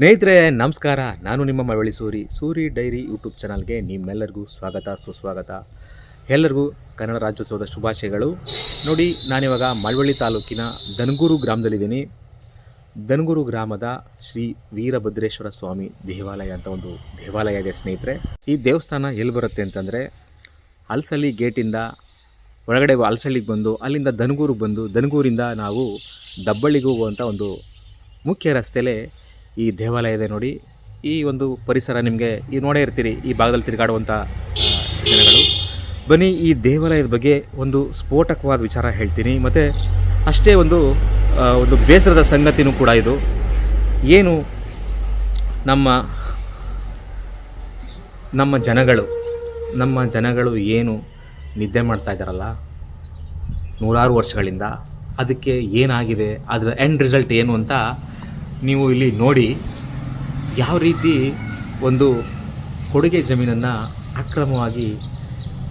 ಸ್ನೇಹಿತರೆ, ನಮಸ್ಕಾರ. ನಾನು ನಿಮ್ಮ ಮಳವಳ್ಳಿ ಸೂರಿ ಸೂರಿ ಡೈರಿ ಯೂಟ್ಯೂಬ್ ಚಾನಲ್ಗೆ ನಿಮ್ಮೆಲ್ಲರಿಗೂ ಸ್ವಾಗತ, ಸುಸ್ವಾಗತ. ಎಲ್ಲರಿಗೂ ಕನ್ನಡ ರಾಜ್ಯೋತ್ಸವದ ಶುಭಾಶಯಗಳು. ನೋಡಿ, ನಾನಿವಾಗ ಮಳವಳ್ಳಿ ತಾಲೂಕಿನ ದನಗೂರು ಗ್ರಾಮದಲ್ಲಿದ್ದೀನಿ. ದನಗೂರು ಗ್ರಾಮದ ಶ್ರೀ ವೀರಭದ್ರೇಶ್ವರ ಸ್ವಾಮಿ ದೇವಾಲಯ ಅಂತ ಒಂದು ದೇವಾಲಯ ಇದೆ ಸ್ನೇಹಿತರೆ. ಈ ದೇವಸ್ಥಾನ ಎಲ್ಲಿ ಬರುತ್ತೆ ಅಂತಂದರೆ, ಅಲ್ಸಳ್ಳಿ ಗೇಟಿಂದ ಒಳಗಡೆ ಅಲ್ಸಳ್ಳಿಗೆ ಬಂದು, ಅಲ್ಲಿಂದ ದನಗೂರಿಗೆ ಬಂದು ದನಗೂರಿಂದ ನಾವು ದಬ್ಬಳ್ಳಿಗೆ ಹೋಗುವಂಥ ಒಂದು ಮುಖ್ಯ ರಸ್ತೆಯಲ್ಲೇ ಈ ದೇವಾಲಯ ಇದೆ ನೋಡಿ. ಈ ಒಂದು ಪರಿಸರ ನಿಮಗೆ ಈ ನೋಡೇ ಇರ್ತೀರಿ, ಈ ಭಾಗದಲ್ಲಿ ತಿರುಗಾಡುವಂಥ ಜನಗಳು. ಬನ್ನಿ, ಈ ದೇವಾಲಯದ ಬಗ್ಗೆ ಒಂದು ಸ್ಫೋಟಕವಾದ ವಿಚಾರ ಹೇಳ್ತೀನಿ. ಮತ್ತು ಅಷ್ಟೇ ಒಂದು ಒಂದು ಬೇಸರದ ಸಂಗತಿನೂ ಕೂಡ ಇದು. ಏನು ನಮ್ಮ ನಮ್ಮ ಜನಗಳು ನಮ್ಮ ಜನಗಳು ಏನು ನಿದ್ದೆ ಮಾಡ್ತಾ ಇದ್ದಾರಲ್ಲ? ನೂರಾರು ವರ್ಷಗಳಿಂದ. ಅದಕ್ಕೆ ಏನಾಗಿದೆ? ಅದರ ಎಂಡ್ ರಿಸಲ್ಟ್ ಏನು ಅಂತ ನೀವು ಇಲ್ಲಿ ನೋಡಿ ಯಾವ ರೀತಿ ಒಂದು ಕೊಡುಗೆ ಜಮೀನನ್ನು ಅಕ್ರಮವಾಗಿ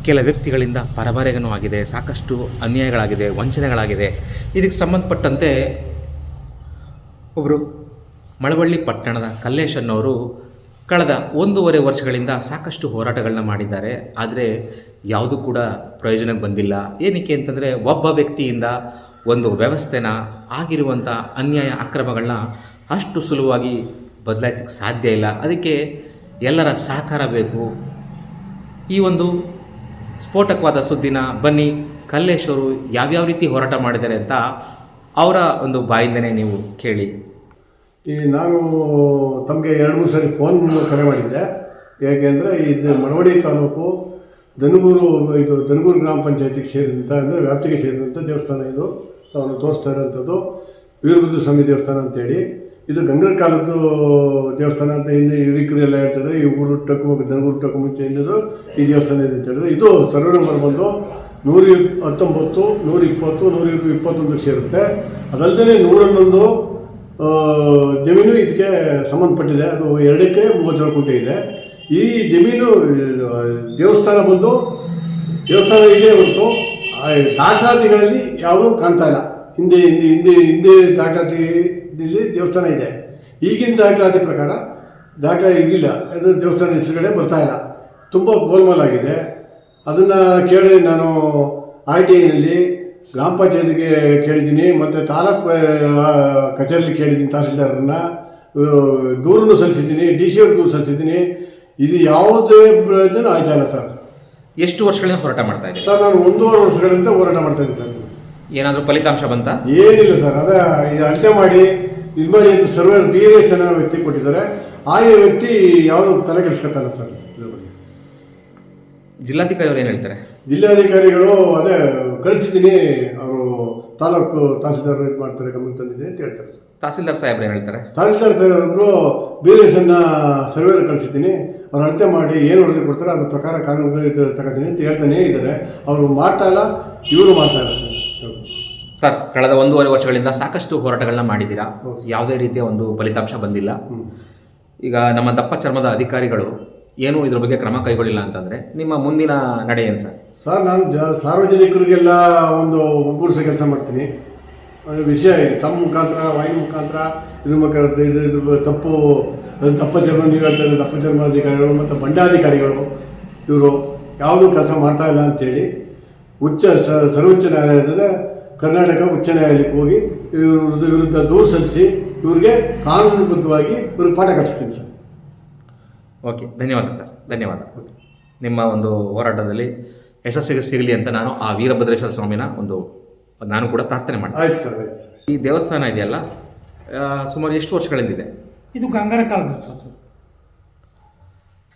ಕೆಲ ವ್ಯಕ್ತಿಗಳಿಂದ ಪರಬರೆಗನೂ ಆಗಿದೆ ಸಾಕಷ್ಟು ಅನ್ಯಾಯಗಳಾಗಿದೆ, ವಂಚನೆಗಳಾಗಿದೆ. ಇದಕ್ಕೆ ಸಂಬಂಧಪಟ್ಟಂತೆ ಒಬ್ಬರು ಮಳವಳ್ಳಿ ಪಟ್ಟಣದ ಕಲ್ಲೇಶ್ ಅನ್ನೋರು ಕಳೆದ ಒಂದೂವರೆ ವರ್ಷಗಳಿಂದ ಸಾಕಷ್ಟು ಹೋರಾಟಗಳನ್ನ ಮಾಡಿದ್ದಾರೆ. ಆದರೆ ಯಾವುದೂ ಕೂಡ ಪ್ರಯೋಜನಕ್ಕೆ ಬಂದಿಲ್ಲ. ಏನಕ್ಕೆ ಅಂತಂದರೆ ಒಬ್ಬ ವ್ಯಕ್ತಿಯಿಂದ ಒಂದು ವ್ಯವಸ್ಥೆನ ಆಗಿರುವಂಥ ಅನ್ಯಾಯ ಅಕ್ರಮಗಳನ್ನ ಅಷ್ಟು ಸುಲಭವಾಗಿ ಬದಲಾಯಿಸಕ್ಕೆ ಸಾಧ್ಯ ಇಲ್ಲ. ಅದಕ್ಕೆ ಎಲ್ಲರ ಸಹಕಾರ ಬೇಕು. ಈ ಒಂದು ಸ್ಫೋಟಕವಾದ ಸುದ್ದಿನ ಬನ್ನಿ, ಕಲ್ಲೇಶ್ವರು ಯಾವ್ಯಾವ ರೀತಿ ಹೋರಾಟ ಮಾಡಿದ್ದಾರೆ ಅಂತ ಅವರ ಒಂದು ಬಾಯಿಂದನೇ ನೀವು ಕೇಳಿ. ಈ ನಾನು ತಮಗೆ ಎರಡು, ಮೂರು ಸರಿ ಫೋನ್ ಕರೆ ಮಾಡಿದ್ದೆ. ಏಕೆಂದರೆ ಇದು ಮಳವಳ್ಳಿ ತಾಲೂಕು ದನಗೂರು, ಇದು ದನಗೂರು ಗ್ರಾಮ ಪಂಚಾಯತಿಗೆ ಸೇರಿದಂಥ ಅಂದರೆ ವ್ಯಾಪ್ತಿಗೆ ಸೇರಿದಂಥ ದೇವಸ್ಥಾನ ಇದು. ಅವನು ತೋರಿಸ್ತಾ ಇರೋಂಥದ್ದು. ವೀರಭದ್ರ ಸ್ವಾಮಿ ದೇವಸ್ಥಾನ ಅಂತೇಳಿ. ಇದು ಗಂಗರ ಕಾಲದ್ದು ದೇವಸ್ಥಾನ ಅಂತ ಹಿಂದೆ ಹಿರಿಕರು ಎಲ್ಲ ಹೇಳ್ತಾರೆ. ಈ ಊರು ಹುಟ್ಟಕ್ಕೂ ದನಗೂರು ಹುಟ್ಟಕ್ಕೂ ಮುಂಚೆ ಇಲ್ಲದು ಈ ದೇವಸ್ಥಾನ ಇದೆ ಅಂತ ಹೇಳಿದ್ರೆ ಇದು ಸರ್ವೆ ನಂಬರ್ ಬಂದು ನೂರ ಹತ್ತೊಂಬತ್ತು, ನೂರ ಇಪ್ಪತ್ತು, ನೂರ ಇಪ್ಪತ್ತೊಂದಕ್ಕೆ ಸೇರುತ್ತೆ ಅದಲ್ಲದೆ ನೂರನ್ನೊಂದು ಜಮೀನು ಇದಕ್ಕೆ ಸಂಬಂಧಪಟ್ಟಿದೆ. ಅದು ಎರಡು ಎಕರೆ ಕೋಟಿ ಕುಂಟೆ ಇದೆ. ಈ ಜಮೀನು ದೇವಸ್ಥಾನ ಬಂದು, ದೇವಸ್ಥಾನ ಇದೆ ಬಂತು ದಾಖಲಾತಿಗಳಲ್ಲಿ ಯಾವುದೂ ಕಾಣ್ತಾ ಇಲ್ಲ. ಹಿಂದೆ ಹಿಂದೆ ಹಿಂದೆ ಹಿಂದೆ ದಾಖಲಾತಿಯಲ್ಲಿ ದೇವಸ್ಥಾನ ಇದೆ. ಈಗಿನ ದಾಖಲಾತಿ ಪ್ರಕಾರ ದಾಖಲೆ ಇದ್ದಿಲ್ಲ ಅದು ದೇವಸ್ಥಾನ ಹೆಸರುಗಳೇ ಬರ್ತಾ ಇಲ್ಲ. ತುಂಬ ಗೋಲ್ಮಾಲ್ ಆಗಿದೆ. ಅದನ್ನು ಕೇಳಿ ನಾನು ಆರ್ ಟಿ ಐನಲ್ಲಿ ಗ್ರಾಮ ಪಂಚಾಯತಿಗೆ ಕೇಳಿದ್ದೀನಿ ಮತ್ತು ತಾಲೂಕು ಕಚೇರಿಯಲ್ಲಿ ಕಚೇರಿಲಿ ಕೇಳಿದ್ದೀನಿ ತಹಸೀಲ್ದಾರನ್ನು ದೂರನ್ನು ಸಲ್ಲಿಸಿದ್ದೀನಿ ಡಿ ಸಿ ಅವ್ರಿಗೆ ದೂರು ಸಲ್ಲಿಸಿದ್ದೀನಿ. ಇದು ಯಾವುದೇ ಪ್ರಯೋಜನ ಆಯ್ತಾ ಇಲ್ಲ ಸರ್. ಎಷ್ಟು ವರ್ಷಗಳಿಂದ ಹೋರಾಟ ಮಾಡ್ತಾ ಇದ್ದೀನಿ ಸರ್ ನಾನು ಒಂದೂವರೆ ವರ್ಷಗಳಿಂದ ಹೋರಾಟ ಮಾಡ್ತಾ ಇದ್ದೀನಿ ಸರ್. ಏನಾದರೂ ಫಲಿತಾಂಶ ಬಂತ? ಏನಿಲ್ಲ ಸರ್ ಅದೇ ಇದು ಅಳತೆ ಮಾಡಿ ಇದು ಮಾಡಿ ಅಂತ ಸರ್ವೇರ್ ಬಿ ಎಸ್ ಅನ್ನೋ ವ್ಯಕ್ತಿ ಕೊಟ್ಟಿದ್ದಾರೆ. ಆ ವ್ಯಕ್ತಿ ಯಾವುದು ತಲೆ ಕೆಡಿಸ್ಕೊತಲ್ಲ ಸರ್ ಇದ್ರ ಬಗ್ಗೆ? ಜಿಲ್ಲಾಧಿಕಾರಿ ಅವ್ರು ಏನು ಹೇಳ್ತಾರೆ? ಜಿಲ್ಲಾಧಿಕಾರಿಗಳು ಅದೇ ಕಳಿಸಿದ್ದೀನಿ ಅವರು ತಾಲೂಕು ತಹಸೀಲ್ದಾರ್ ಇದು ಮಾಡ್ತಾರೆ ಗಮನ ತಂದಿದೆ ಅಂತ ಹೇಳ್ತಾರೆ ಸರ್. ತಹಸೀಲ್ದಾರ್ ಸಾಹೇಬ್ರು ಏನು ಹೇಳ್ತಾರೆ? ತಹಸೀಲ್ದಾರ್ ಸಾಹೇಬರು ಬಿ ಎಸ್ ಅನ್ನ ಸರ್ವೇರ್ ಕಳಿಸಿದ್ದೀನಿ. ಅವ್ರು ಅಳತೆ ಮಾಡಿ ಏನು ಹೊಡೆದು ಕೊಡ್ತಾರೆ ಅದ್ರ ಪ್ರಕಾರ ಕಾನೂನು ಇದು ತಗೋತೀನಿ ಅಂತ ಹೇಳ್ತಾನೆ ಇದ್ದಾರೆ. ಅವರು ಮಾಡ್ತಾ ಇಲ್ಲ ಇವರು ಮಾಡ್ತಾ ಇಲ್ಲ ಸರ್. ಕಳೆದ ಒಂದೂವರೆ ವರ್ಷಗಳಿಂದ ಸಾಕಷ್ಟು ಹೋರಾಟಗಳನ್ನ ಮಾಡಿದ್ದೀರಾ? ಯಾವುದೇ ರೀತಿಯ ಒಂದು ಫಲಿತಾಂಶ ಬಂದಿಲ್ಲ. ಈಗ ನಮ್ಮ ದಪ್ಪ ಚರ್ಮದ ಅಧಿಕಾರಿಗಳು ಏನು ಇದ್ರ ಬಗ್ಗೆ ಕ್ರಮ ಕೈಗೊಳ್ಳಿಲ್ಲ ಅಂತಂದರೆ ನಿಮ್ಮ ಮುಂದಿನ ನಡೆ ಏನು ಸರ್? ಸರ್, ನಾನು ಜ ಸಾರ್ವಜನಿಕರಿಗೆಲ್ಲ ಒಂದು ಒಗ್ಗೂಡಿಸೋ ಕೆಲಸ ಮಾಡ್ತೀನಿ. ವಿಷಯ ಇದೆ. ತಮ್ಮ ಮುಖಾಂತರ, ವಾಯು ಮುಖಾಂತರ ಇದ್ರ ಮುಖಾಂತರ, ಇದು ಇದು ತಪ್ಪು ದಪ್ಪ ಚರ್ಮ, ನೀವು ಹೇಳ್ತಾ ದಪ್ಪ ಚರ್ಮಾಧಿಕಾರಿಗಳು ಮತ್ತು ಬಂಡಾಧಿಕಾರಿಗಳು, ಇವರು ಯಾವುದೂ ಕೆಲಸ ಮಾಡ್ತಾ ಇಲ್ಲ ಅಂತೇಳಿ ಉಚ್ಚ ಸ- ಸರ್ವೋಚ್ಚ ನ್ಯಾಯಾಲಯದ ಕರ್ನಾಟಕ ಉಚ್ಚ ನ್ಯಾಯಾಲಯಕ್ಕೆ ಹೋಗಿ ಇವ್ರ ವಿರುದ್ಧ ದೂರು ಸಲ್ಲಿಸಿ ಇವ್ರಿಗೆ ಕಾನೂನುಬದ್ಧವಾಗಿ ಇವ್ರಿಗೆ ಪಾಠ ಕಲಿಸ್ತೀನಿ ಸರ್. ಓಕೆ ಧನ್ಯವಾದ ಸರ್ ಧನ್ಯವಾದ. ನಿಮ್ಮ ಒಂದು ಹೋರಾಟದಲ್ಲಿ ಯಶಸ್ಸಿಗೆ ಸಿಗಲಿ ಅಂತ ನಾನು ಆ ವೀರಭದ್ರೇಶ್ವರ ಸ್ವಾಮಿನ ಒಂದು ನಾನು ಕೂಡ ಪ್ರಾರ್ಥನೆ ಮಾಡ್ತೀನಿ. ಆಯ್ತು ಸರ್ ಆಯ್ತು ಸರ್. ಈ ದೇವಸ್ಥಾನ ಇದೆಯಲ್ಲ ಆ, ಸುಮಾರು ಎಷ್ಟು ವರ್ಷಗಳಿಂದಿದೆ ಇದು? ಗಂಗರ ಕಾಲದ ಸರ್.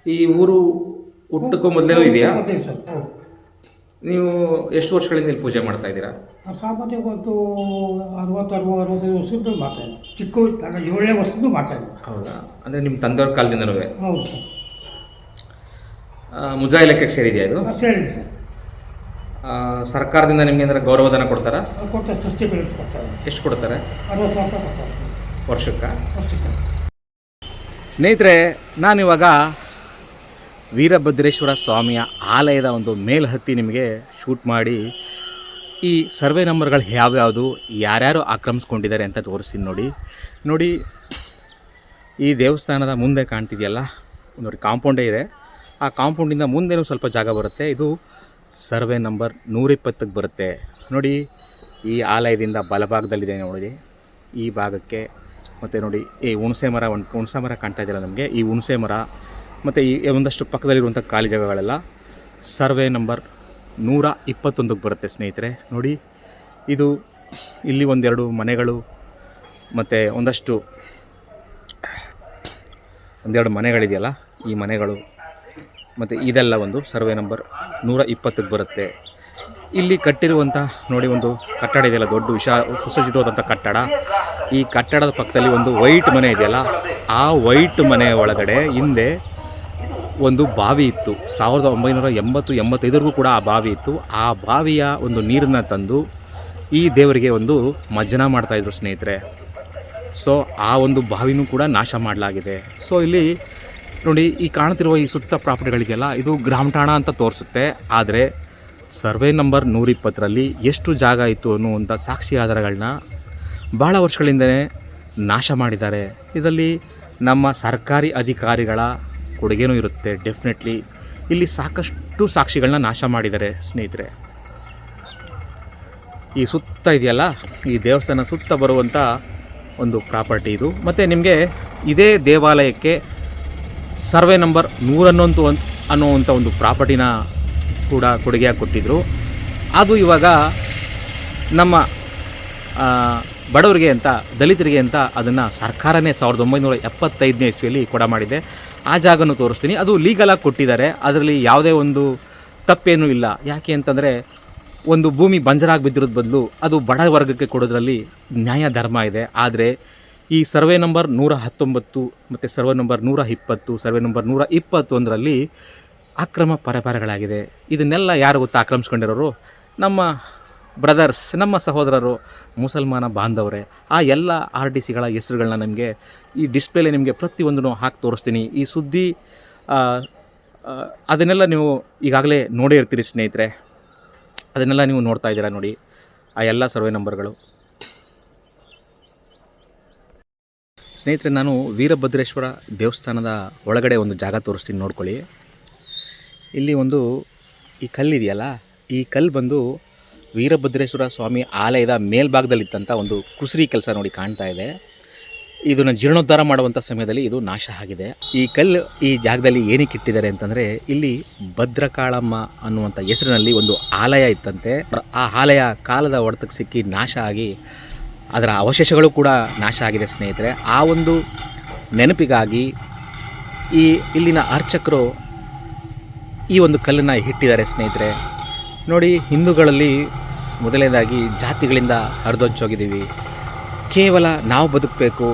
ಈ ಊರು ಹುಟ್ಟಕ್ಕೂ ಮೊದಲೇನೂ ಇದೆಯಾ? ಸರ್. ಹೌದು. ನೀವು ಎಷ್ಟು ವರ್ಷಗಳಿಂದ ಇಲ್ಲಿ ಪೂಜೆ ಮಾಡ್ತಾ ಇದ್ದೀರಾ? ನಾವು ಸಾಮಾನ್ಯ ಒಂದು ಅರವತ್ತು ಅರವತ್ತು ಅರವತ್ತೈದು ವರ್ಷದ್ದು ಮಾಡ್ತಾ ಇದ್ದೀವಿ. ಚಿಕ್ಕ ಏಳನೇ ವರ್ಷದ್ದು ಮಾಡ್ತಾ ಇದ್ದೀವಿ ಹೌದಾ? ಅಂದರೆ ನಿಮ್ಮ ತಂದೆಯವ್ರ ಕಾಲದಿಂದನೂ ಹೌದು ಸರ್. ಮುಜಾ ಇಲಾಖೆಗೆ ಸೇರಿದೆಯಾ ಇದು? ಹಾಂ, ಸರಿ ಸರ್. ಆ, ಸರ್ಕಾರದಿಂದ ನಿಮಗೆ ಏನಾರ ಗೌರವಧನ ಕೊಡ್ತಾರಾ? ಅವ್ರು ಕೊಡ್ತಾರೆ ಬೆಳೆ ಕೊಡ್ತಾರೆ. ಎಷ್ಟು ಕೊಡ್ತಾರೆ? ಅರವತ್ತು ಸಾವಿರ ರೂಪಾಯಿ ಕೊಡ್ತಾರೆ ವರ್ಷಕ್ಕೆ? ವರ್ಷಕ್ಕೆ. ಸ್ನೇಹಿತರೆ ನಾನಿವಾಗ ವೀರಭದ್ರೇಶ್ವರ ಸ್ವಾಮಿಯ ಆಲಯದ ಒಂದು ಮೇಲ್ ಹತ್ತಿ ನಿಮಗೆ ಶೂಟ್ ಮಾಡಿ ಈ ಸರ್ವೆ ನಂಬರ್ಗಳು ಯಾವ್ಯಾವುದು, ಯಾರ್ಯಾರು ಆಕ್ರಮಿಸ್ಕೊಂಡಿದ್ದಾರೆ ಅಂತ ತೋರಿಸ್ತೀನಿ ನೋಡಿ. ನೋಡಿ, ಈ ದೇವಸ್ಥಾನದ ಮುಂದೆ ಕಾಣ್ತಿದೆಯಲ್ಲ? ಒಂದು ಕಾಂಪೌಂಡೇ ಇದೆ. ಆ ಕಾಂಪೌಂಡಿಂದ ಮುಂದೆನೂ ಸ್ವಲ್ಪ ಜಾಗ ಬರುತ್ತೆ. ಇದು ಸರ್ವೆ ನಂಬರ್ ನೂರಿಪ್ಪತ್ತಕ್ಕೆ ಬರುತ್ತೆ. ನೋಡಿ, ಈ ಆಲಯದಿಂದ ಬಲಭಾಗದಲ್ಲಿದೆ ನೋಡಿ. ಈ ಭಾಗಕ್ಕೆ ಮತ್ತು ನೋಡಿ, ಈ ಹುಣಸೆ ಮರ ಒಂದು ಹುಣಸೆ ಮರ ಕಾಣ್ತಾ ಇದೆಯಲ್ಲ ನಮಗೆ? ಈ ಹುಣಸೆ ಮರ ಮತ್ತು ಈ ಒಂದಷ್ಟು ಪಕ್ಕದಲ್ಲಿರುವಂಥ ಖಾಲಿ ಜಾಗಗಳೆಲ್ಲ. ಸರ್ವೆ ನಂಬರ್ ನೂರ ಇಪ್ಪತ್ತೊಂದಕ್ಕೆ ಬರುತ್ತೆ ಸ್ನೇಹಿತರೆ. ನೋಡಿ, ಇದು ಇಲ್ಲಿ ಒಂದೆರಡು ಮನೆಗಳು, ಮತ್ತು ಒಂದಷ್ಟು ಒಂದೆರಡು ಮನೆಗಳಿದೆಯಲ್ಲ ಈ ಮನೆಗಳು. ಮತ್ತು ಇದೆಲ್ಲ ಒಂದು ಸರ್ವೆ ನಂಬರ್ ನೂರ ಇಪ್ಪತ್ತಕ್ಕೆ ಬರುತ್ತೆ. ಇಲ್ಲಿ ಕಟ್ಟಿರುವಂಥ, ನೋಡಿ, ಒಂದು ಕಟ್ಟಡ ಇದೆಯಲ್ಲ, ದೊಡ್ಡ ವಿಶಾ ಸುಸಜ್ಜಿತವಾದಂಥ ಕಟ್ಟಡ. ಈ ಕಟ್ಟಡದ ಪಕ್ಕದಲ್ಲಿ ಒಂದು ವೈಟ್ ಮನೆ ಇದೆಯಲ್ಲ, ಆ ವೈಟ್ ಮನೆ ಒಳಗಡೆ ಹಿಂದೆ ಒಂದು ಬಾವಿ ಇತ್ತು. ಸಾವಿರದ ಒಂಬೈನೂರ ಎಂಬತ್ತು ಎಂಬತ್ತೈದರಿಗೂ ಕೂಡ ಆ ಬಾವಿ ಇತ್ತು. ಆ ಬಾವಿಯ ಒಂದು ನೀರನ್ನು ತಂದು ಈ ದೇವರಿಗೆ ಒಂದು ಮಜ್ಜನ ಮಾಡ್ತಾಯಿದ್ರು ಸ್ನೇಹಿತರೆ. ಸೊ ಆ ಒಂದು ಬಾವಿನೂ ಕೂಡ ನಾಶ ಮಾಡಲಾಗಿದೆ. ಸೊ ಇಲ್ಲಿ ನೋಡಿ, ಈ ಕಾಣ್ತಿರುವ ಈ ಸುತ್ತ ಪ್ರಾಪರ್ಟಿಗಳಿಗೆಲ್ಲ ಇದು ಗ್ರಾಮ ಠಾಣ ಅಂತ ತೋರಿಸುತ್ತೆ. ಆದರೆ, ಸರ್ವೆ ನಂಬರ್ ನೂರಿಪ್ಪತ್ತರಲ್ಲಿ ಎಷ್ಟು ಜಾಗ ಇತ್ತು ಅನ್ನುವಂಥ ಸಾಕ್ಷಿ ಆಧಾರಗಳನ್ನ ಭಾಳ ವರ್ಷಗಳಿಂದಲೇ ನಾಶ ಮಾಡಿದ್ದಾರೆ. ಇದರಲ್ಲಿ ನಮ್ಮ ಸರ್ಕಾರಿ ಅಧಿಕಾರಿಗಳ ಕೊಡುಗೆನೂ ಇರುತ್ತೆ ಡೆಫಿನೆಟ್ಲಿ ಇಲ್ಲಿ ಸಾಕಷ್ಟು ಸಾಕ್ಷಿಗಳನ್ನ ನಾಶ ಮಾಡಿದ್ದಾರೆ ಸ್ನೇಹಿತರೆ. ಈ ಸುತ್ತ ಇದೆಯಲ್ಲ, ಈ ದೇವಸ್ಥಾನ ಸುತ್ತ ಬರುವಂಥ ಒಂದು ಪ್ರಾಪರ್ಟಿ ಇದು. ಮತ್ತು ನಿಮಗೆ ಇದೇ ದೇವಾಲಯಕ್ಕೆ ಸರ್ವೆ ನಂಬರ್ ನೂರನ್ನೊಂದು ಅನ್ನೋವಂಥ ಒಂದು ಪ್ರಾಪರ್ಟಿನ ಕೂಡ ಕೊಡುಗೆಯಾಗಿ ಕೊಟ್ಟಿದ್ದರು ಅದು ಇವಾಗ ನಮ್ಮ ಬಡವರಿಗೆ ಅಂತ, ದಲಿತರಿಗೆ ಅಂತ ಅದನ್ನು ಸರ್ಕಾರನೇ ಸಾವಿರದ ಒಂಬೈನೂರ ಎಪ್ಪತ್ತೈದನೇ ಇಸ್ವಿಯಲ್ಲಿ ಕೊಡ ಮಾಡಿದೆ. ಆ ಜಾಗನೂ ತೋರಿಸ್ತೀನಿ. ಅದು ಲೀಗಲಾಗಿ ಕೊಟ್ಟಿದ್ದಾರೆ. ಅದರಲ್ಲಿ ಯಾವುದೇ ಒಂದು ತಪ್ಪೇನೂ ಇಲ್ಲ. ಯಾಕೆ ಅಂತಂದರೆ ಒಂದು ಭೂಮಿ ಬಂಜರಾಗಿ ಬಿದ್ದಿರೋದ್ ಬದಲು ಅದು ಬಡ ವರ್ಗಕ್ಕೆ ಕೊಡೋದ್ರಲ್ಲಿ ನ್ಯಾಯ ಧರ್ಮ ಇದೆ. ಆದರೆ ಈ ಸರ್ವೆ ನಂಬರ್ ನೂರ ಹತ್ತೊಂಬತ್ತು ಮತ್ತು ಸರ್ವೆ ನಂಬರ್ ನೂರ ಇಪ್ಪತ್ತು, ಸರ್ವೆ ನಂಬರ್ ನೂರ ಇಪ್ಪತ್ತೊಂದರಲ್ಲಿ ಅಕ್ರಮ ಪರಪರಗಳಾಗಿದೆ ಇದನ್ನೆಲ್ಲ ಯಾರು ಗೊತ್ತಾ ಆಕ್ರಮಿಸ್ಕೊಂಡಿರೋರು? ನಮ್ಮ ಬ್ರದರ್ಸ್, ನಮ್ಮ ಸಹೋದರರು, ಮುಸಲ್ಮಾನ ಬಾಂಧವರೇ, ಆ ಎಲ್ಲ ಆರ್ ಡಿ ಸಿಗಳ ಹೆಸರುಗಳನ್ನ ನಿಮಗೆ ಈ ಡಿಸ್ಪ್ಲೇಲೆ ನಿಮಗೆ ಪ್ರತಿಯೊಂದನ್ನು ಹಾಕಿ ತೋರಿಸ್ತೀನಿ. ಈ ಸುದ್ದಿ ಅದನ್ನೆಲ್ಲ ನೀವು ಈಗಾಗಲೇ ನೋಡೇ ಇರ್ತೀರಿ ಸ್ನೇಹಿತರೆ. ಅದನ್ನೆಲ್ಲ ನೀವು ನೋಡ್ತಾ ಇದ್ದೀರಾ ನೋಡಿ, ಆ ಎಲ್ಲ ಸರ್ವೆ ನಂಬರ್ಗಳು. ಸ್ನೇಹಿತರೆ, ನಾನು ವೀರಭದ್ರೇಶ್ವರ ದೇವಸ್ಥಾನದ ಒಳಗಡೆ ಒಂದು ಜಾಗ ತೋರಿಸ್ತೀನಿ ನೋಡ್ಕೊಳ್ಳಿ. ಇಲ್ಲಿ ಒಂದು ಈ ಕಲ್ಲಿದೆಯಲ್ಲ ಈ ಕಲ್ಲು ಬಂದು ವೀರಭದ್ರೇಶ್ವರ ಸ್ವಾಮಿ ಆಲಯದ ಮೇಲ್ಭಾಗದಲ್ಲಿದ್ದಂಥ ಒಂದು ಕುಸುರಿ ಕೆಲಸ ನೋಡಿ ಕಾಣ್ತಾ ಇದೆ. ಇದನ್ನು ಜೀರ್ಣೋದ್ಧಾರ ಮಾಡುವಂಥ ಸಮಯದಲ್ಲಿ ಇದು ನಾಶ ಆಗಿದೆ. ಈ ಕಲ್ಲು ಈ ಜಾಗದಲ್ಲಿ ಏನಕ್ಕೆ ಇಟ್ಟಿದ್ದಾರೆ ಅಂತಂದರೆ ಇಲ್ಲಿ ಭದ್ರಕಾಳಮ್ಮ ಅನ್ನುವಂಥ ಹೆಸರಿನಲ್ಲಿ ಒಂದು ಆಲಯ ಇತ್ತಂತೆ. ಆ ಆಲಯ ಕಾಲದ ಹೊಡೆತಕ್ಕೆ ಸಿಕ್ಕಿ ನಾಶ ಆಗಿ ಅದರ ಅವಶೇಷಗಳು ಕೂಡ ನಾಶ ಆಗಿದೆ ಸ್ನೇಹಿತರೆ. ಆ ಒಂದು ನೆನಪಿಗಾಗಿ ಈ ಇಲ್ಲಿನ ಅರ್ಚಕರು ಈ ಒಂದು ಕಲ್ಲನ್ನು ಇಟ್ಟಿದ್ದಾರೆ ಸ್ನೇಹಿತರೆ. ನೋಡಿ ಹಿಂದೂಗಳಲ್ಲಿ ಮೊದಲನೇದಾಗಿ ಜಾತಿಗಳಿಂದ ಹರಿದೊಂಚೋಗಿದ್ದೀವಿ ಕೇವಲ ನಾವು ಬದುಕಬೇಕು,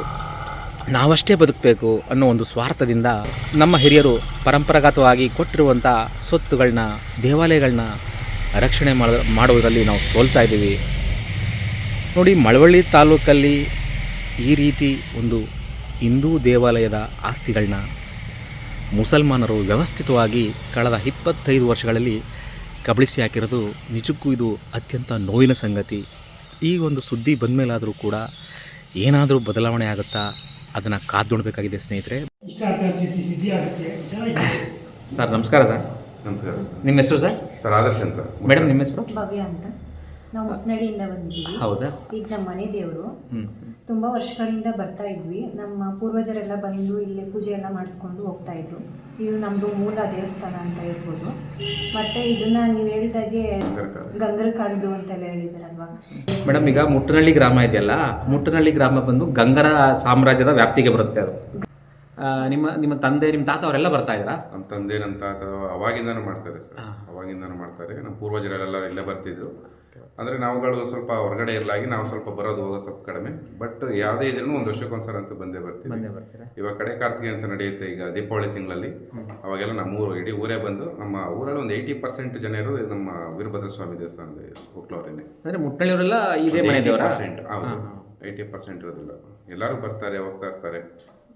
ನಾವಷ್ಟೇ ಬದುಕಬೇಕು ಅನ್ನೋ ಒಂದು ಸ್ವಾರ್ಥದಿಂದ ನಮ್ಮ ಹಿರಿಯರು ಪರಂಪರಾಗತವಾಗಿ ಕೊಟ್ಟಿರುವಂಥ ಸ್ವತ್ತುಗಳನ್ನ ದೇವಾಲಯಗಳನ್ನ ರಕ್ಷಣೆ ಮಾಡ, ಮಾಡುವುದರಲ್ಲಿ ನಾವು ಸೋಲ್ತಾ ಇದ್ದೀವಿ. ನೋಡಿ, ಮಳವಳ್ಳಿ ತಾಲೂಕಲ್ಲಿ ಈ ರೀತಿ ಒಂದು ಹಿಂದೂ ದೇವಾಲಯದ ಆಸ್ತಿಗಳನ್ನ ಮುಸಲ್ಮಾನರು ವ್ಯವಸ್ಥಿತವಾಗಿ ಕಳೆದ ಇಪ್ಪತ್ತೈದು ವರ್ಷಗಳಲ್ಲಿ ಕಬಳಿಸಿ ಹಾಕಿರೋದು ನಿಜಕ್ಕೂ ಇದು ಅತ್ಯಂತ ನೋವಿನ ಸಂಗತಿ. ಈ ಒಂದು ಸುದ್ದಿ ಬಂದ ಮೇಲಾದರೂ ಕೂಡ ಏನಾದರೂ ಬದಲಾವಣೆ ಆಗುತ್ತಾ? ಅದನ್ನು ಕಾದು ನೋಡಬೇಕಾಗಿದೆ ಸ್ನೇಹಿತರೆ. ಸರ್ ನಮಸ್ಕಾರ ಸರ್. ನಮಸ್ಕಾರ. ನಿಮ್ಮ ಹೆಸರು ಸರ್? ಸರ್ ಆದರ್ಶ್ ಅಂತ. ಮೇಡಮ್ ನಿಮ್ಮ ಹೆಸರು? ಭವ್ಯ ಅಂತ. ನಾವು ಮುಟ್ನಳ್ಳಿಯಿಂದ ಬಂದಿದ್ವಿ ಹೌದಾ? ಈಗ ನಮ್ಮ ಮನೆ ದೇವರು. ತುಂಬಾ ವರ್ಷಗಳಿಂದ ಬರ್ತಾ ಇದ್ವಿ. ನಮ್ಮ ಪೂರ್ವಜರೆಲ್ಲ ಬಂದು ಇಲ್ಲಿ ಪೂಜೆ ಎಲ್ಲ ಮಾಡಿಸ್ಕೊಂಡು ಹೋಗ್ತಾ ಇದ್ರು. ಇದು ನಮ್ಮದು ಮೂಲ ದೇವಸ್ಥಾನ ಅಂತ ಹೇಳ್ಬೋದು. ಮತ್ತೆ ಇದನ್ನ ನೀವು ಹೇಳಿದಾಗೆ ಗಂಗರ ಕಾಲದ್ದು ಅಂತೆಲ್ಲ ಹೇಳಿದಾರಲ್ವಾ? ಮೇಡಮ್ ಈಗ ಮುಟ್ಟನಹಳ್ಳಿ ಗ್ರಾಮ ಇದೆಯಲ್ಲ ಮುಟ್ಟನಹಳ್ಳಿ ಗ್ರಾಮ ಬಂದು ಗಂಗರ ಸಾಮ್ರಾಜ್ಯದ ವ್ಯಾಪ್ತಿಗೆ ಬರುತ್ತೆ ಅದು. ನಿಮ್ಮ ನಿಮ್ಮ ತಂದೆ ನಿಮ್ಮ ತಾತ ಅವರೆಲ್ಲ ಬರ್ತಾ ಇದ್ದಾರಾ? ನಮ್ಮ ತಂದೆ ನಮ್ಮ ತಾತ ಅವಾಗಿಂದನೂ ಮಾಡ್ತಾರೆ ಸರ್. ಅವಾಗಿಂದನೂ ಮಾಡ್ತಾರೆ. ನಮ್ಮ ಪೂರ್ವಜರೆಲ್ಲ ಇಲ್ಲೇ ಬರ್ತಿದ್ರು. ಅಂದರೆ ನಾವುಗಳು ಸ್ವಲ್ಪ ಹೊರಗಡೆ ಇರಲಾಗಿ ನಾವು ಸ್ವಲ್ಪ ಬರೋದು ಹೋಗೋದು ಸ್ವಲ್ಪ ಕಡಿಮೆ. ಬಟ್ ಯಾವುದೇ ಇದ್ರೂ ಒಂದು ವರ್ಷಕ್ಕೊಂದ್ಸಲ ಅಂತೂ ಬಂದೇ ಬರ್ತೀವಿ. ಇವಾಗ ಕಡೆ ಕಾರ್ತಿಗೆ ಅಂತ ನಡೆಯುತ್ತೆ ಈಗ ದೀಪಾವಳಿ ತಿಂಗಳಲ್ಲಿ. ಅವಾಗೆಲ್ಲ ನಮ್ಮ ಊರು ಇಡೀ ಊರೇ ಬಂದು ನಮ್ಮ ಊರಲ್ಲಿ ಒಂದು ಏಯ್ಟಿ ಪರ್ಸೆಂಟ್ ಜನರು ನಮ್ಮ ವೀರಭದ್ರ ಸ್ವಾಮಿ ದೇವಸ್ಥಾನದ ಹುಕ್ಲವ್ರೇನೆ ಅಂದರೆ ಮುಟ್ಟಳಿಯವರೆಲ್ಲ ಇದೇ ಮನೆ ದೇವರ? ಪರ್ಸೆಂಟ್ ಹೌದು. ಏಯ್ಟಿ ಪರ್ಸೆಂಟ್ ಇರೋದಿಲ್ಲ. ಎಲ್ಲರೂ ಬರ್ತಾರೆ ಹೋಗ್ತಾ ಇರ್ತಾರೆ.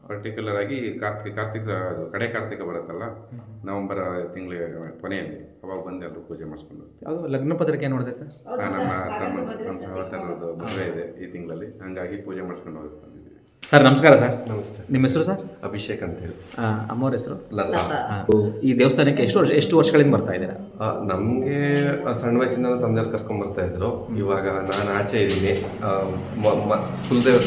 ಪರ್ಟಿಕ್ಯುಲರ್ ಆಗಿ ಕಾರ್ತಿಕ ಕಾರ್ತಿಕ ಅದು ಕಡೆ ಕಾರ್ತಿಕ ಬರುತ್ತಲ್ಲ ನವೆಂಬರ್ ತಿಂಗಳ ಕೊನೆಯಲ್ಲಿ ಅವಾಗ ಬಂದು ಎಲ್ಲರೂ ಪೂಜೆ ಮಾಡಿಸ್ಕೊಂಡು ಅದು ಲಗ್ನ ಪತ್ರಿಕೆ ನೋಡಿದೆ ಸರ್? ನಮ್ಮ ತಮ್ಮ ನಮ್ಮ ಸಹೋದರರದ್ದು ಮದುವೆ ಇದೆ ಈ ತಿಂಗಳಲ್ಲಿ ಹಂಗಾಗಿ ಪೂಜೆ ಮಾಡಿಸ್ಕೊಂಡು ಹೋಗಿ ಬಂದಿದ್ದೀವಿ ಸರ್ ನಮಸ್ಕಾರ ಸರ್. ನಮಸ್ತೆ. ನಿಮ್ಮ ಹೆಸರು ಸರ್? ಅಭಿಷೇಕ್ ಅಂತ ಹೇಳಿ. ಆ, ಅಮ್ಮವ್ರ ಹೆಸರು? ಲತಾ. ಆ, ಈ ದೇವಸ್ಥಾನಕ್ಕೆ ಎಷ್ಟು ವರ್ಷ ಎಷ್ಟು ವರ್ಷಗಳಿಂದ ಬರ್ತಾ ಇದ್ದೀರಾ? ನಮಗೆ ನಮ್ಗೆ ಆ, ಸಣ್ಣ ವಯಸ್ಸಿಂದ ತಂದೆಯವ್ರು ಕರ್ಕೊಂಡ್ ಬರ್ತಾ ಇದ್ರು. ಇವಾಗ ನಾನು ಆಚೆ ಇದ್ದೀನಿ. ಕುಲದೇವ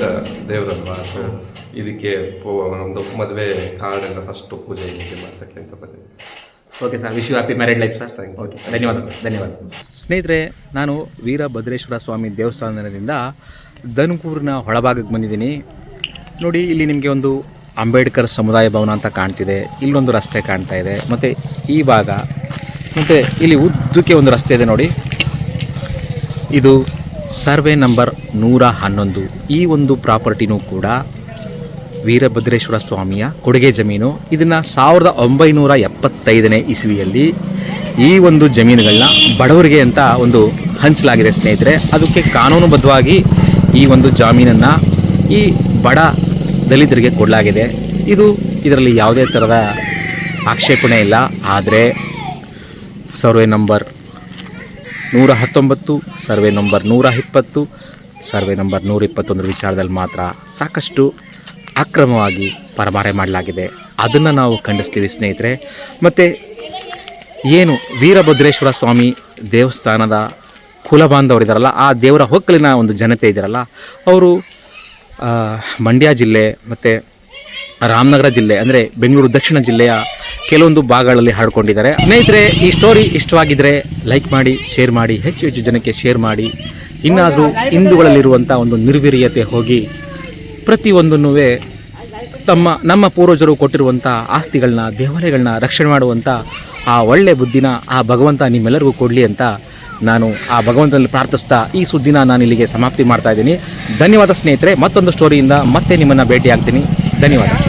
ದೇವರಲ್ವಾ? ಸೊ ಇದಕ್ಕೆ ಪೋ- ನಮ್ದು ಮದುವೆ ಕಾರ್ಡ್ ಎಲ್ಲ ಫಸ್ಟ್ ಪೂಜೆ ಇದಕ್ಕೆ ಮಾಡ್ಸಕ್ಕೆ ಅಂತ ಬಂದಿದ್ದೆ okay sir wish you happy married life sir Thank you. Okay ಧನ್ಯವಾದ ಸರ್ ಧನ್ಯವಾದ. ಸ್ನೇಹಿತರೆ ನಾನು ವೀರಭದ್ರೇಶ್ವರ ಸ್ವಾಮಿ ದೇವಸ್ಥಾನದಿಂದ ಧನ್ಕೂರಿನ ಒಳಭಾಗಕ್ಕೆ ಬಂದಿದ್ದೀನಿ. ನೋಡಿ, ಇಲ್ಲಿ ನಿಮಗೆ ಒಂದು ಅಂಬೇಡ್ಕರ್ ಸಮುದಾಯ ಭವನ ಅಂತ ಕಾಣ್ತಿದೆ. ಇಲ್ಲೊಂದು ರಸ್ತೆ ಕಾಣ್ತಾ ಇದೆ. ಮತ್ತು ಈ ಭಾಗ, ಮತ್ತು ಇಲ್ಲಿ ಉದ್ದಕ್ಕೆ ಒಂದು ರಸ್ತೆ ಇದೆ ನೋಡಿ. ಇದು ಸರ್ವೆ ನಂಬರ್ ನೂರ ಹನ್ನೊಂದು. ಈ ಒಂದು ಪ್ರಾಪರ್ಟಿನೂ ಕೂಡ ವೀರಭದ್ರೇಶ್ವರ ಸ್ವಾಮಿಯ ಕೊಡುಗೆ ಜಮೀನು. ಇದನ್ನು ಸಾವಿರದ ಒಂಬೈನೂರ ಎಪ್ಪತ್ತೈದನೇ ಇಸ್ವಿಯಲ್ಲಿ ಈ ಒಂದು ಜಮೀನುಗಳನ್ನ ಬಡವರಿಗೆ ಅಂತ ಒಂದು ಹಂಚಲಾಗಿದೆ ಸ್ನೇಹಿತರೆ. ಅದಕ್ಕೆ ಕಾನೂನುಬದ್ಧವಾಗಿ ಈ ಒಂದು ಜಮೀನನ್ನು ಈ ಬಡ ದಲಿತರಿಗೆ ಕೊಡಲಾಗಿದೆ. ಇದು ಇದರಲ್ಲಿ ಯಾವುದೇ ಥರದ ಆಕ್ಷೇಪಣೆ ಇಲ್ಲ. ಆದರೆ ಸರ್ವೆ ನಂಬರ್ ನೂರ ಹತ್ತೊಂಬತ್ತು, ಸರ್ವೆ ನಂಬರ್ ನೂರ ಇಪ್ಪತ್ತು, ಸರ್ವೆ ನಂಬರ್ ನೂರ ಇಪ್ಪತ್ತೊಂದರ ವಿಚಾರದಲ್ಲಿ ಮಾತ್ರ ಸಾಕಷ್ಟು ಅಕ್ರಮವಾಗಿ ಪರಮಾರೆ ಮಾಡಲಾಗಿದೆ. ಅದನ್ನು ನಾವು ಖಂಡಿಸ್ತೀವಿ ಸ್ನೇಹಿತರೆ. ಮತ್ತು ಏನು ವೀರಭದ್ರೇಶ್ವರ ಸ್ವಾಮಿ ದೇವಸ್ಥಾನದ ಕುಲಬಾಂಧವರಿದ್ದಾರಲ್ಲ ಆ ದೇವರ ಹೊಕ್ಕಲಿನ ಒಂದು ಜನತೆ ಇದ್ದಾರಲ್ಲ ಅವರು ಮಂಡ್ಯ ಜಿಲ್ಲೆ ಮತ್ತು ರಾಮನಗರ ಜಿಲ್ಲೆ, ಅಂದರೆ ಬೆಂಗಳೂರು ದಕ್ಷಿಣ ಜಿಲ್ಲೆಯ ಕೆಲವೊಂದು ಭಾಗಗಳಲ್ಲಿ ಹಾಡ್ಕೊಂಡಿದ್ದಾರೆ. ಸ್ನೇಹಿತರೆ, ಈ ಸ್ಟೋರಿ ಇಷ್ಟವಾಗಿದ್ದರೆ ಲೈಕ್ ಮಾಡಿ ಶೇರ್ ಮಾಡಿ, ಹೆಚ್ಚು ಹೆಚ್ಚು ಜನಕ್ಕೆ ಶೇರ್ ಮಾಡಿ. ಇನ್ನಾದರೂ ಹಿಂದೂಗಳಲ್ಲಿರುವಂಥ ಒಂದು ನಿರ್ವೀರ್ಯತೆ ಹೋಗಿ ಪ್ರತಿಯೊಂದನ್ನೂ ತಮ್ಮ, ನಮ್ಮ ಪೂರ್ವಜರು ಕೊಟ್ಟಿರುವಂಥ ಆಸ್ತಿಗಳನ್ನ, ದೇವಾಲಯಗಳನ್ನ ರಕ್ಷಣೆ ಮಾಡುವಂಥ ಆ ಒಳ್ಳೆ ಬುದ್ಧಿನ ಆ ಭಗವಂತ ನಿಮ್ಮೆಲ್ಲರಿಗೂ ಕೊಡಲಿ ಅಂತ ನಾನು ಆ ಭಗವಂತನಲ್ಲಿ ಪ್ರಾರ್ಥಿಸ್ತಾ ಈ ಸುದ್ದಿನ ನಾನು ಇಲ್ಲಿಗೆ ಸಮಾಪ್ತಿ ಮಾಡ್ತಾ ಇದ್ದೀನಿ. ಧನ್ಯವಾದ ಸ್ನೇಹಿತರೆ, ಮತ್ತೊಂದು ಸ್ಟೋರಿಯಿಂದ ಮತ್ತೆ ನಿಮ್ಮನ್ನು ಭೇಟಿ ಆಗ್ತೀನಿ ಧನ್ಯವಾದ.